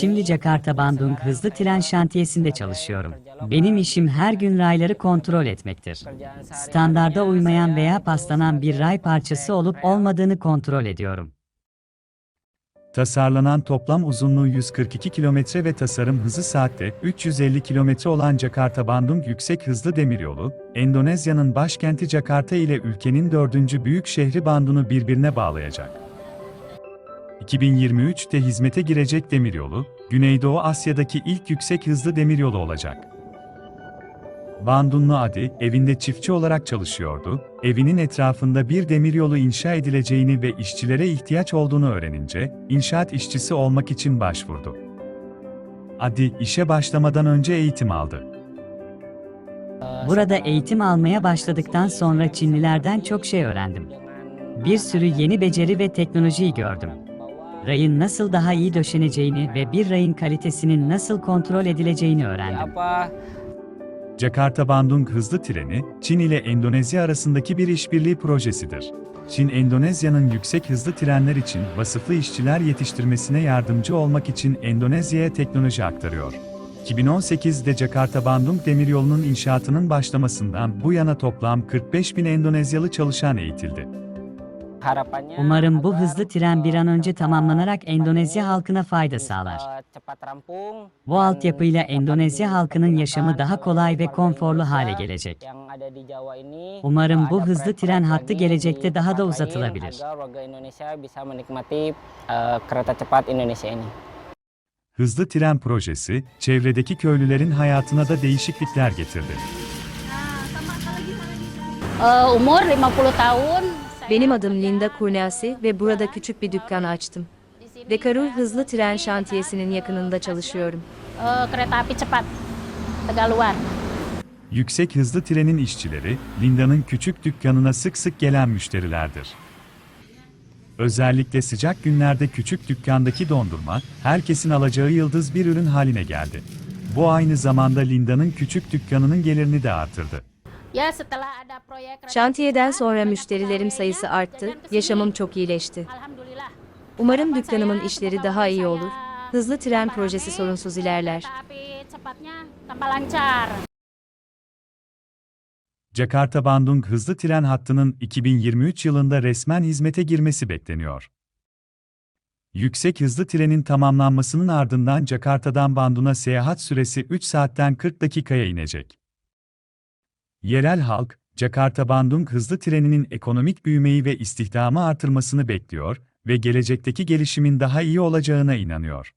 Şimdi Jakarta Bandung hızlı tren şantiyesinde çalışıyorum. Benim işim her gün rayları kontrol etmektir. Standarda uymayan veya paslanan bir ray parçası olup olmadığını kontrol ediyorum. Tasarlanan toplam uzunluğu 142 kilometre ve tasarım hızı saatte 350 kilometre olan Jakarta Bandung Yüksek Hızlı Demiryolu, Endonezya'nın başkenti Jakarta ile ülkenin dördüncü büyük şehri Bandung'u birbirine bağlayacak. 2023'te hizmete girecek demiryolu, Güneydoğu Asya'daki ilk yüksek hızlı demiryolu olacak. Bandunlu Adi, evinde çiftçi olarak çalışıyordu, evinin etrafında bir demiryolu inşa edileceğini ve işçilere ihtiyaç olduğunu öğrenince, inşaat işçisi olmak için başvurdu. Adi, işe başlamadan önce eğitim aldı. Burada eğitim almaya başladıktan sonra Çinlilerden çok şey öğrendim. Bir sürü yeni beceri ve teknolojiyi gördüm. Rayın nasıl daha iyi döşeneceğini ve bir rayın kalitesinin nasıl kontrol edileceğini öğrendim. apa Jakarta Bandung hızlı treni, Çin ile Endonezya arasındaki bir işbirliği projesidir. Çin, Endonezya'nın yüksek hızlı trenler için vasıflı işçiler yetiştirmesine yardımcı olmak için Endonezya'ya teknoloji aktarıyor. 2018'de Jakarta Bandung demiryolunun inşaatının başlamasından bu yana toplam 45 bin Endonezyalı çalışan eğitildi. Umarım bu hızlı tren bir an önce tamamlanarak Endonezya halkına fayda sağlar. Bu altyapıyla Endonezya halkının yaşamı daha kolay ve konforlu hale gelecek. Umarım bu hızlı tren hattı gelecekte daha da uzatılabilir. eh. Hızlı tren projesi, çevredeki köylülerin hayatına da değişiklikler getirdi. Eh, umur 50 tahun. Benim adım Linda Kurnasi ve burada küçük bir dükkan açtım. Dekarul Hızlı Tren Şantiyesi'nin yakınında çalışıyorum. eh, kereta api cepat Tegaluar. Yüksek hızlı trenin işçileri, Linda'nın küçük dükkanına sık sık gelen müşterilerdir. Özellikle sıcak günlerde küçük dükkandaki dondurma, herkesin alacağı yıldız bir ürün haline geldi. Bu aynı zamanda Linda'nın küçük dükkanının gelirini de artırdı. Ya setelah ada proyek Şantiyeden sonra müşterilerim sayısı arttı, yaşamım çok iyileşti. Alhamdulillah. Umarım dükkanımın işleri daha iyi olur. Hızlı tren projesi sorunsuz ilerler. Jakarta Bandung hızlı tren hattının 2023 yılında resmen hizmete girmesi bekleniyor. Yüksek hızlı trenin tamamlanmasının ardından Jakarta'dan Bandung'a seyahat süresi 3 saatten 40 dakikaya inecek. Yerel halk, Jakarta Bandung hızlı treninin ekonomik büyümeyi ve istihdamı artırmasını bekliyor ve gelecekteki gelişimin daha iyi olacağına inanıyor.